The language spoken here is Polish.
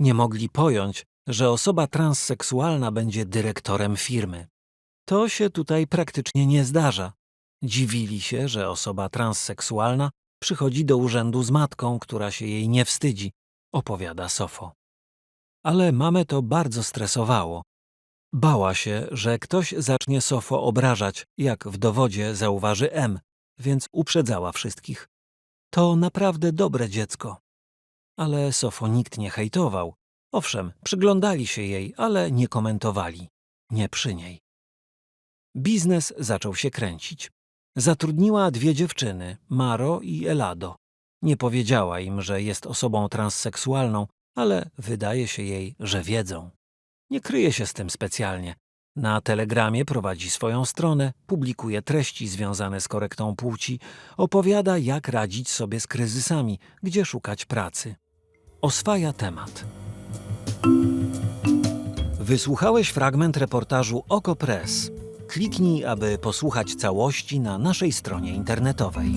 Nie mogli pojąć, że osoba transseksualna będzie dyrektorem firmy. To się tutaj praktycznie nie zdarza. Dziwili się, że osoba transseksualna przychodzi do urzędu z matką, która się jej nie wstydzi, opowiada Sofo. Ale mamę to bardzo stresowało. Bała się, że ktoś zacznie Sofo obrażać, jak w dowodzie zauważy M, więc uprzedzała wszystkich. To naprawdę dobre dziecko. Ale Sofo nikt nie hejtował. Owszem, przyglądali się jej, ale nie komentowali. Nie przy niej. Biznes zaczął się kręcić. Zatrudniła dwie dziewczyny, Maro i Elado. Nie powiedziała im, że jest osobą transseksualną, ale wydaje się jej, że wiedzą. Nie kryje się z tym specjalnie. Na Telegramie prowadzi swoją stronę, publikuje treści związane z korektą płci, opowiada, jak radzić sobie z kryzysami, gdzie szukać pracy. Oswaja temat. Wysłuchałeś fragment reportażu Oko Press. Kliknij, aby posłuchać całości na naszej stronie internetowej.